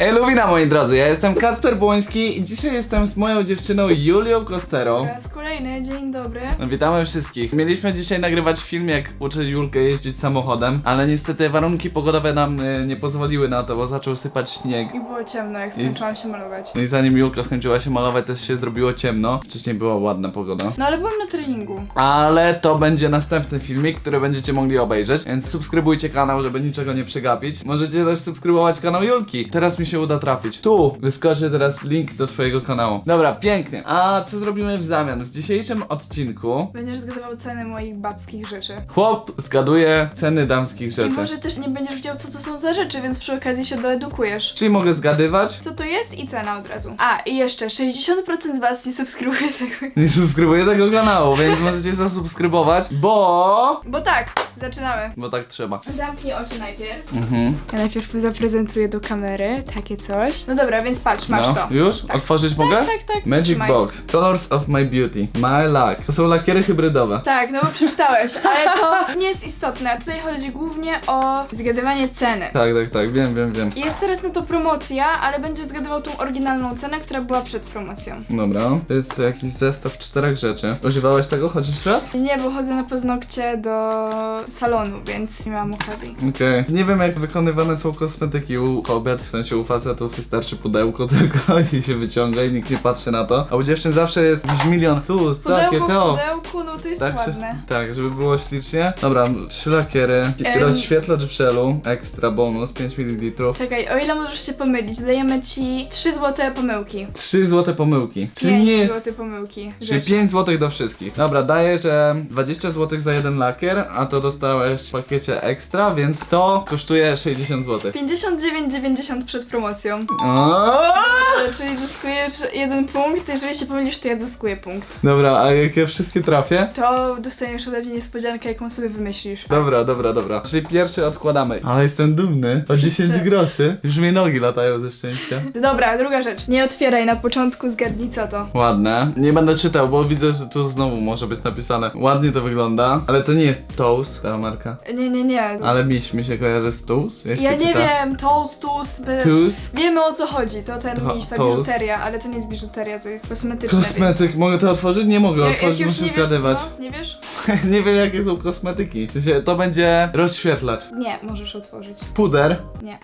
Eluwina moi drodzy, ja jestem Kacper Błoński i dzisiaj jestem z moją dziewczyną Julią Kosterą. Raz kolejny, dzień dobry. Witamy wszystkich. Mieliśmy dzisiaj nagrywać film, jak uczę Julkę jeździć samochodem, ale niestety warunki pogodowe nam y, nie pozwoliły na to, bo zaczął sypać śnieg. I było ciemno, jak skończyłam się malować. No i zanim Julka skończyła się malować, też się zrobiło ciemno. Wcześniej była ładna pogoda. No ale byłam na treningu. Ale to będzie następny filmik, który będziecie mogli obejrzeć, więc subskrybujcie kanał, żeby niczego nie przegapić. Możecie też subskrybować kanał Julki. Teraz mi się uda trafić. Tu wyskoczy teraz link do twojego kanału. Dobra, pięknie. A co zrobimy w zamian? W dzisiejszym odcinku Będziesz zgadywał ceny moich babskich rzeczy. chłop zgaduje ceny damskich I rzeczy. może też nie będziesz wiedział, co to są za rzeczy, więc przy okazji się doedukujesz. Czyli mogę zgadywać? Co to jest i cena od razu. A, i jeszcze 60% z was nie subskrybuje tego. Nie subskrybuję tego kanału, więc możecie zasubskrybować, bo... Bo tak, zaczynamy. Bo tak trzeba. Zamknij oczy najpierw. Mhm. Ja najpierw zaprezentuję do kamery takie coś. No dobra, więc patrz, masz no, to. już? Tak. Otworzyć mogę? Tak, tak, tak. Magic Trzymaj. Box. Colors of my beauty. My luck. To są lakiery hybrydowe. Tak, no bo przeczytałeś, ale to nie jest istotne. Tutaj chodzi głównie o zgadywanie ceny. Tak, tak, tak. Wiem, wiem, wiem. Jest teraz na to promocja, ale będziesz zgadywał tą oryginalną cenę, która była przed promocją. Dobra. To jest jakiś zestaw czterech rzeczy. Używałeś tego chociaż raz? Nie, bo chodzę na paznokcie do salonu, więc nie miałam okazji. Okej. Nie wiem jak wykonywane są kosmetyki u kobiet, w sensie u facetów wystarczy pudełko tylko i się wyciąga i nikt nie patrzy na to. A u dziewczyn zawsze jest jakiś milion plus, takie Pudełko w to. pudełku, no to jest Tak, że- ładne. tak, żeby było ślicznie. Dobra, trzy lakiery, Em. rozświetlacz w żelu, ekstra bonus, 5 ml. Czekaj, o ile możesz się pomylić, dajemy ci 3 złote pomyłki. 3 złote pomyłki. Czyli 5 nie jest złote pomyłki. Czyli Rzeczy. 5 zł do wszystkich. Dobra, daję, że 20 zł za jeden lakier, a to dostałeś w pakiecie ekstra, więc to kosztuje 60 zł. 59,90 przed promocją. E, Czyli zyskujesz jeden punkt, jeżeli się pomylisz, to ja zyskuję punkt. Dobra, a jak ja wszystkie trafię? To dostaniesz ode mnie niespodziankę, jaką sobie wymyślisz. Dobra, dobra, dobra. Czyli pierwszy odkładamy. Ale jestem dumny. O 10 Chcę. groszy. Już mi nogi latają ze szczęścia. Dobra, druga rzecz. Nie otwieraj na początku, zgadnij co to. Ładne. Nie będę czytał, bo widzę, że tu znowu może być napisane. Ładnie to wygląda, ale to nie jest Toast, ta marka. Nie, nie, nie. Ale miś mi się kojarzy z Toast. Jak Ja się nie czyta? wiem, toast, toast, Toast. Wiemy o co chodzi, to ten To- miś, ta toast. biżuteria, ale to nie jest biżuteria, to jest kosmetyczne. Kosmetyk. Mogę to otworzyć? Nie mogę otworzyć, muszę zgadywać. no, nie wiesz? nie wiem jakie są kosmetyki. W sensie, to będzie rozświetlacz. Nie, możesz otworzyć. Puder. Nie.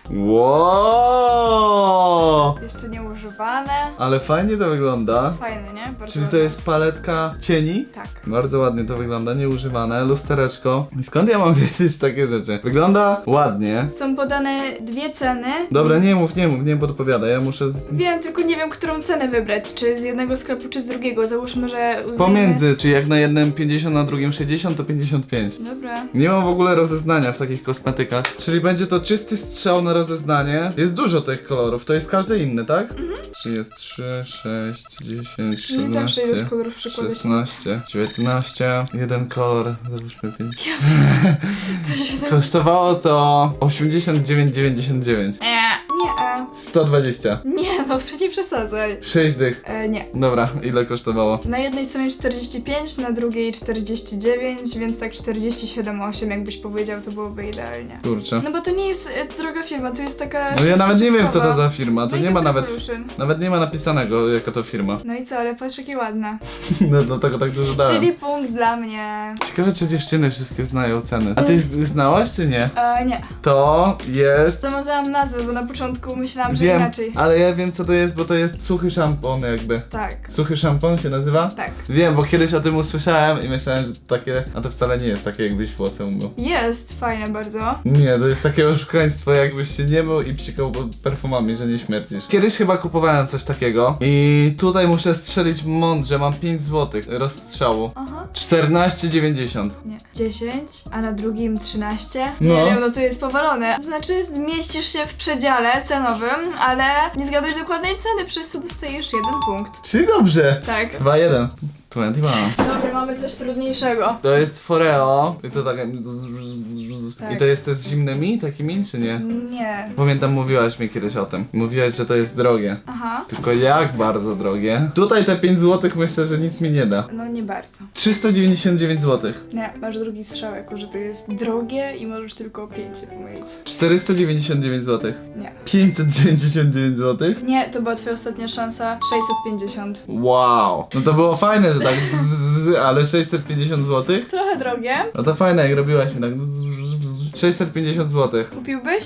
Wow! Jeszcze nie używane. Ale fajnie to wygląda. Fajne, nie? Bardzo Czyli to jest paletka cieni? Tak. Bardzo ładnie to wygląda, nieużywane, lustereczko. I skąd ja mam wiedzieć takie rzeczy? Wygląda ładnie. Są podane dwie ceny. Dobra, nie mów, nie mów, nie podpowiada, ja muszę... Wiem, tylko nie wiem, którą cenę wybrać. Czy z jednego sklepu, czy z drugiego. Załóżmy, że uznajemy... Pomiędzy, czyli jak na jednym 50, na drugim 60, to 55. Dobra. Nie mam w ogóle rozeznania w takich kosmetykach. Czyli będzie to czysty strzał na rozeznanie. Jest dużo tych kolorów, to jest każdy inny, tak? Mhm. Czyli jest 3, 6, 10, Nie zawsze 14, jest kolor przykładać. 16, 19, jeden kolor, załóżmy 5. To się tak... Kosztowało to 89,99. Nie, nie, e, 120. nie, no nie przesadzaj. 6 dych. E, nie. Dobra, ile kosztowało? Na jednej stronie 45, na drugiej 49, więc tak 47,8 jakbyś powiedział, to byłoby idealnie. Kurczę. No bo to nie jest e, droga firma, to jest taka... No ja nawet nie wiem co to za firma, to Make nie ma nawet... Nawet nie ma napisanego jaka to firma. No i co, ale patrz jakie ładne. No dlatego tak dużo dałem. Czyli punkt dla mnie. Ciekawe czy dziewczyny wszystkie znają ceny. A ty z- znałaś czy nie? E, nie. To jest... Zamazałam nazwę, bo na początku myślałam, że Wiem, inaczej. ale ja wiem co to jest, bo to jest suchy szampon jakby. Tak, Suchy szampon się nazywa? tak. Wiem, bo kiedyś o tym usłyszałem i myślałem, że to takie... A to wcale nie jest takie jakbyś włosy umył. Jest fajne bardzo. Nie, to jest takie oszukaństwo, jakbyś się nie mył i psikał perfumami, że nie śmierdzisz. Kiedyś chyba kupowałem coś takiego i tutaj muszę strzelić mądrze, mam 5 zł rozstrzału. Aha. 14,90. Nie. 10, a na drugim 13. No. Nie wiem, no to jest powalone. To znaczy zmieścisz się w przedziale cenowym, ale nie zgadłeś dokładnej ceny, przez co dostajesz jeden punkt. Czyli dobrze. Tak. 2,1. 21. Dobra, mamy coś trudniejszego. To jest Foreo. I to tak Tak. I to jest te z zimnymi takimi, czy nie? Nie. Pamiętam, mówiłaś mi kiedyś o tym. Mówiłaś, że to jest drogie. Aha. Tylko jak bardzo drogie? Tutaj te 5 zł myślę, że nic mi nie da. No nie bardzo. 399 zł. Nie, masz drugi strzał, jako że to jest drogie i możesz tylko o 5 pomylić. 499 zł. Nie. 599 zł. Nie, to była twoja ostatnia szansa. 650. Wow. No to było fajne, że tak zzz, ale 650 zł? Trochę drogie. No to fajne, jak robiłaś mi tak zzz, zzz, 650 zł. Kupiłbyś?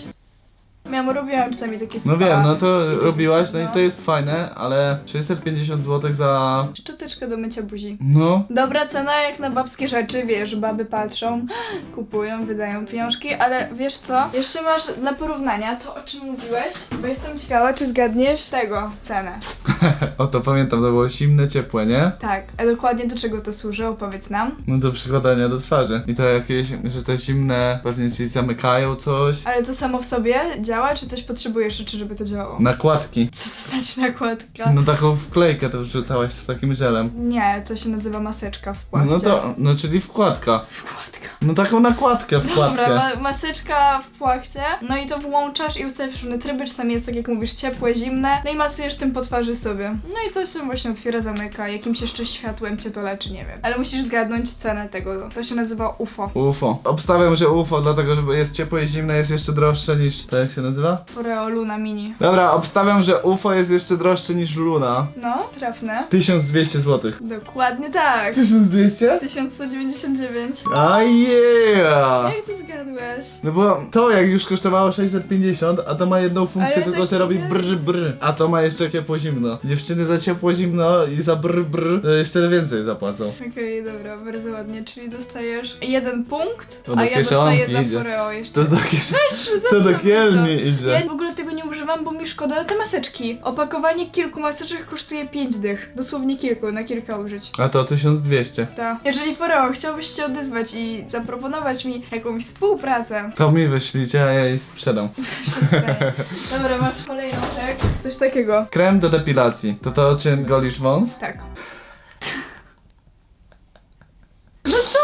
Ja robiłam czasami takie No spa. wiem, no to to- robiłaś, no i no. to jest fajne, ale 650 zł za... Szczoteczkę do mycia buzi. No, Dobra cena jak na babskie rzeczy, wiesz, baby patrzą, kupują, wydają pieniążki, ale wiesz co? Jeszcze masz dla porównania to, o czym mówiłeś, bo jestem ciekawa, czy zgadniesz tego cenę. o to pamiętam, to było zimne, ciepłe, nie? Tak, a dokładnie do czego to służy, opowiedz nam. No do przykładania do twarzy. I to jakieś, że te zimne pewnie ci zamykają coś. Ale to samo w sobie działa, czy coś potrzebujesz jeszcze, żeby to działało? Nakładki. Co to znaczy nakładka? No taką wklejkę to wrzucałaś z takim żelem. Nie, to się nazywa maseczka w płachcie. No to, no czyli wkładka. Wkładka. No taką nakładkę, Dobra, wkładkę. ma maseczka w płachcie, no i to włączasz i ustawiasz różne tryby, czasami jest tak jak mówisz ciepłe, zimne, no i masujesz tym po twarzy sobie. No i to się właśnie otwiera, zamyka, jakimś jeszcze światłem cię to leczy, nie wiem. Ale musisz zgadnąć cenę tego, to się nazywa UFO. UFO. Obstawiam, że UFO, dlatego że jest ciepłe i zimne, jest jeszcze droższe niż... To jak się nazywa? Foreo Luna Mini. Dobra, obstawiam, że UFO jest jeszcze droższe niż Luna. No, trafne. 1200 zł. Dokładnie tak. 1200? 1199. A yeah! Jak ty zgadłeś? No bo to jak już kosztowało 650, a to ma jedną funkcję, Ale tylko tak że robi nie- brr brr, a to ma jeszcze ciepło zimno. Dziewczyny za ciepło zimno i za brr brr to jeszcze więcej zapłacą. Okej, dobra, bardzo ładnie, czyli dostajesz jeden punkt, To do a ja dostaję kieszonki za idzie. Jeszcze. To do kieszeni. Weź, Co do zostaw mi kielni to. idzie. Ja w ogóle tego nie używam, bo mi szkoda na te maseczki. Opakowanie kilku maseczek kosztuje 5 dych. Dosłownie kilku, na kilka użyć. A to 1200. Ta. Jeżeli Foreo chciałbyś się odezwać i zaproponować mi jakąś współpracę, To mi wyślijcie, a ja jej sprzedam. Dobra, masz kolejną rzecz. Coś takiego. Krem do depilacji. To to czym golisz wąs? Tak. No co?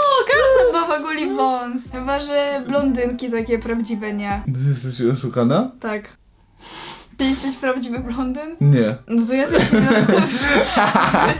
Każda baba guli wąs. Chyba, że blondynki takie prawdziwe nie. Jesteś oszukana? Tak. Ty jesteś prawdziwy blondyn? Nie. No to ja też nie. No to...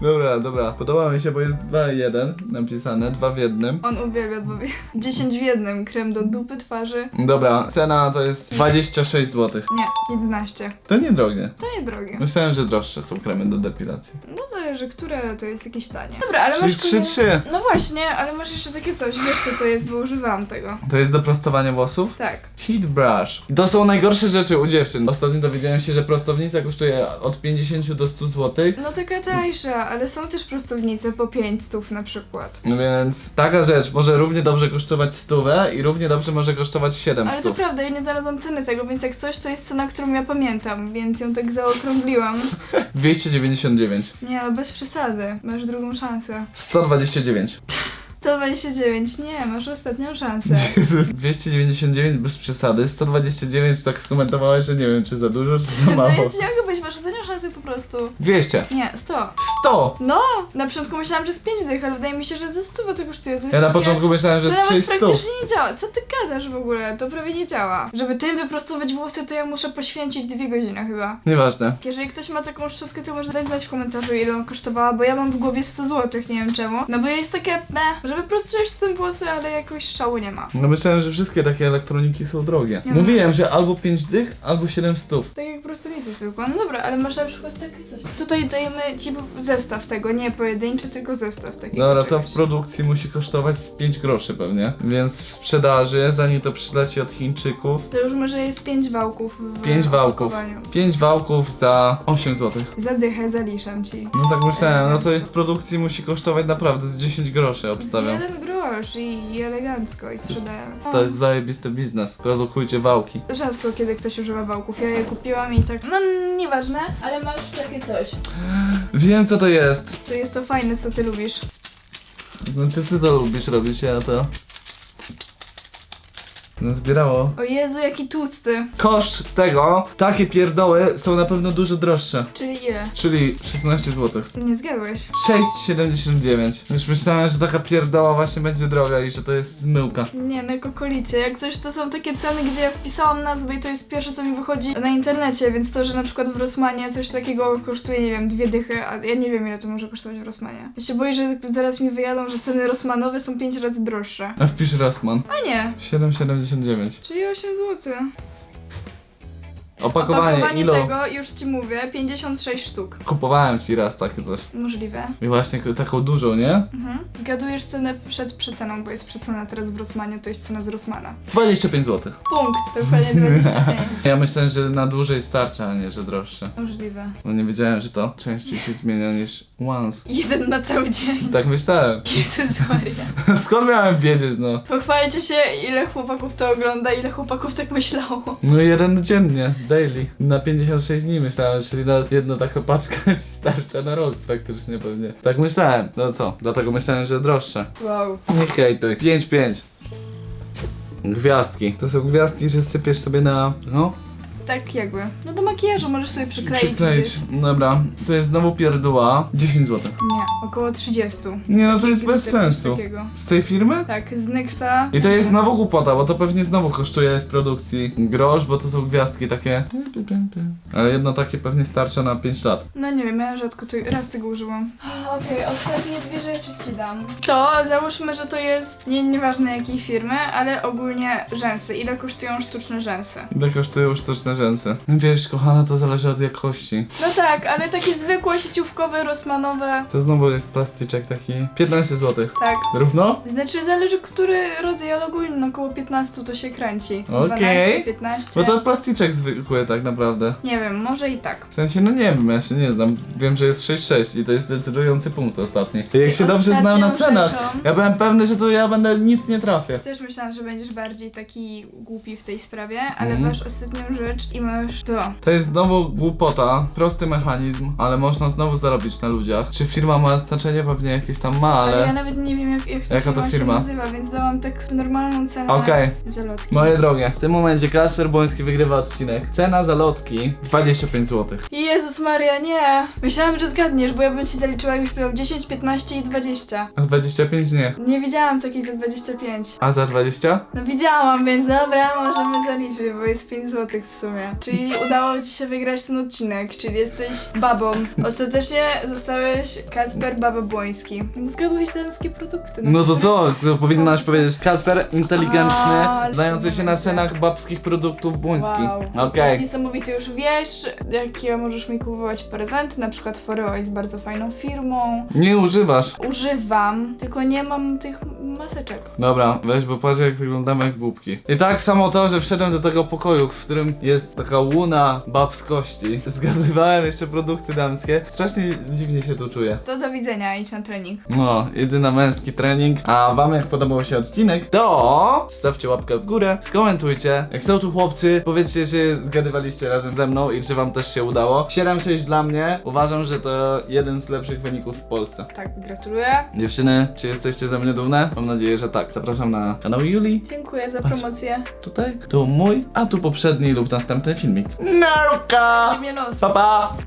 Dobra, dobra. Podoba mi się, bo jest 2-1 napisane, 2 w jednym. On uwielbia dwoje. 10 w jednym. Krem do dupy, twarzy. Dobra, cena to jest 26 zł. Nie, 11. To niedrogie. To nie drogie. Myślałem, że droższe są kremy do depilacji. No zależy, które to jest jakieś tanie. Dobra, ale Czyli masz... kolejne- 3-3. No właśnie, ale masz jeszcze takie coś. Wiesz co to jest, bo używałam tego. To jest do prostowania włosów? Tak. Heat brush. To są najgorsze rzeczy u dziewczyn. Ostatnio dowiedziałem się, że prostownica kosztuje od 50 do 100 zł. No taka tańsza, ale są też prostownice po 5 stów na przykład. No więc taka rzecz może równie dobrze kosztować stówę i równie dobrze może kosztować 7 Ale to stów. prawda, ja nie znalazłam ceny tego, więc jak coś, to jest cena, którą ja pamiętam, więc ją tak zaokrągliłam. 299. Nie bez przesady. Masz drugą szansę. 129. 129, nie, masz ostatnią szansę. 299 bez przesady. 129 tak skomentowałeś, że nie wiem czy za dużo, czy za No mało. ja ci nie mogę masz ostatnią szansę po prostu. 200. Nie, 100. 100. No, na początku myślałam, że z 5 dych, ale wydaje mi się, że ze 100 to kosztuje. To jest Ja na takie- początku myślałem, że To z nawet 600. praktycznie nie działa. Co ty gadasz w ogóle? To prawie nie działa. Żeby tym wyprostować włosy, to ja muszę poświęcić dwie godziny chyba. Nieważne. Jeżeli ktoś ma taką szczotkę, to może dać znać w komentarzu, ile ona kosztowała, bo ja mam w głowie 100 zł, nie wiem czemu. No bo jest takie, ne, że wyprostujesz z tym włosy, ale jakoś szału nie ma. No myślałem, że wszystkie takie elektroniki są drogie. Nie no. Mówiłem, że albo 5 dych, albo 7 stów. Tak jak prostownica zwykła. No dobra, ale masz przykład takie coś. Tutaj dajemy ci zestaw tego, nie pojedynczy, tylko zestaw takiego Dobra, to czegoś. w produkcji musi kosztować z 5 groszy pewnie. Więc w sprzedaży, zanim to przyleci od Chińczyków, To już może jest 5 wałków w 5 wałków. opakowaniu. 5 wałków za 8 zł. Zadychę, zaliszam ci. No tak myślałem, no to w produkcji musi kosztować naprawdę z 10 groszy, Z obstawiam. jeden grosz i, i elegancko i sprzedajemy. To jest zajebisty biznes. Produkujcie wałki. Rzadko kiedy ktoś używa wałków. Ja je kupiłam i tak, no nieważne, ale masz takie coś. Wiem co to jest. To jest to fajne, co ty lubisz. Znaczy ty to lubisz robić, ja to... Nazbierało. O Jezu, jaki tłusty. Koszt tego, takie pierdoły są na pewno dużo droższe. Czyli ile? Czyli 16 zł. Nie zgadłeś. 6,79. Już myślałem, że taka pierdoła właśnie będzie droga i że to jest zmyłka. Nie, na kokolicie. Jak coś, to są takie ceny, gdzie ja wpisałam nazwę i to jest pierwsze, co mi wychodzi na internecie, więc to, że na przykład w Rosmanie coś takiego kosztuje, nie wiem, dwie dychy, a ja nie wiem, ile to może kosztować w Rosmanie. Ja się boję, że zaraz mi wyjadą, że ceny rosmanowe są pięć razy droższe. A wpisz Rossmann. A nie, 7,79. Czyli 8 zł. Opakowanie, Opakowanie ilo? tego, już ci mówię, 56 sztuk. Kupowałem ci raz takie coś. Możliwe. I właśnie k- taką dużą, nie? Mhm. Gadujesz cenę przed przeceną, bo jest przecena teraz w Rosmanie, to jest cena z Rosmana. 25 zł. Punkt, dokładnie 25. Ja myślałem, że na dłużej starczy, a nie, że droższe. Możliwe. No nie wiedziałem, że to częściej się zmienia niż once. Jeden na cały dzień. Tak myślałem. Jezus Maria. Skąd miałem wiedzieć, no? Pochwalcie się, ile chłopaków to ogląda, ile chłopaków tak myślało. No jeden dziennie, daily. Na 56 dni myślałem, czyli na jedno taka paczka ci starcza na rok praktycznie pewnie. Tak myślałem. No co? Dlatego myślałem, że droższe. Wow. Nie hejtuj. 5-5. Gwiazdki. To są gwiazdki, że sypiesz sobie na... No, Tak jakby. No do makijażu możesz sobie przykleić. przykleić. gdzieś. Dobra, to jest znowu pierdóła. 10 zł. Nie, około 30. Nie no, to jest bez Coś sensu. takiego. Z tej firmy? Tak, z Nyxa. I to jest znowu głupota, bo to pewnie znowu kosztuje w produkcji grosz, bo to są gwiazdki takie. Ale jedno takie pewnie starsze na 5 lat. No nie wiem, ja rzadko to, raz tego użyłam. Okej, ostatnie dwie rzeczy ci dam. To załóżmy, że to jest nie, nieważne jakiej firmy, ale ogólnie rzęsy. Ile kosztują sztuczne rzęsy? Ile kosztują sztuczne rzęsy? Wiesz, kochana, to zależy od jakości. No tak, ale takie zwykłe, sieciówkowe, rosmanowe. To znowu jest plastyczek taki. 15 zł. Tak. Równo? Znaczy zależy, który rodzaj, ale ogólnie no, około 15 to się kręci. Okej. 12, 15. Bo to plastyczek zwykły tak naprawdę. Nie wiem, może i tak. W sensie, no nie wiem, ja się nie znam. Wiem, że jest 6,6 i to jest decydujący punkt ostatni. Jak I się dobrze znam na ostatnią cenach, rzeczą- ja byłem pewny, że to ja będę nic nie trafię. Też myślałam, że będziesz bardziej taki głupi w tej sprawie, ale Mhm. masz ostatnią rzecz i masz to. To jest znowu głupota, prosty mechanizm, ale można znowu zarobić na ludziach. Czy firma ma znaczenie? Pewnie jakieś tam ma, Ale ja ale... nawet nie wiem, jak, jak ta Jaka to firma, się nazywa, więc dałam tak normalną cenę Okej. za lotki. Moje drogie, w tym momencie Kasper Błoński wygrywa odcinek. Cena za lotki 25 zł. Jezus Maria, nie! Myślałam, że zgadniesz, bo ja bym ci zaliczyła jakbyś miał 10, 15 i 20. A 25 nie. Nie widziałam takiej za 25. A za 20? No widziałam, więc dobra, możemy zaliczyć, bo jest 5 zł w sumie. Czyli udało ci się wygrać ten odcinek, czyli jesteś babą. Ostatecznie zostałeś Kacper Baba Błoński. Zgadłeś damskie produkty. No to co? To powinnaś powiedzieć Kasper inteligentny, A, znający się na cenach babskich produktów błoński. Wow. Okej. Jesteś niesamowity, już wiesz, jakie możesz mi kupować prezenty, na przykład Foreo jest bardzo fajną firmą. Nie używasz. Używam, tylko nie mam tych maseczek. Dobra, weź, bo patrz jak wyglądamy jak głupki. I tak samo to, że wszedłem do tego pokoju, w którym jest taka łuna babskości. Zgadywałem jeszcze produkty damskie. Strasznie dziwnie się tu czuję. To do widzenia, idź na trening. No, jedyna męski trening. A wam jak podobał się odcinek, to stawcie łapkę w górę, skomentujcie. Jak są tu chłopcy, powiedzcie, czy zgadywaliście razem ze mną i czy wam też się udało. 7-6 dla mnie. Uważam, że to jeden z lepszych wyników w Polsce. Tak, gratuluję. Dziewczyny, czy jesteście ze mnie dumne? Mam nadzieję, że tak. Zapraszam na kanał Julii. Dziękuję za promocję. Tutaj, tu mój, a tu poprzedni lub następny filmik. Nauka! Będzie mnie los. Pa pa!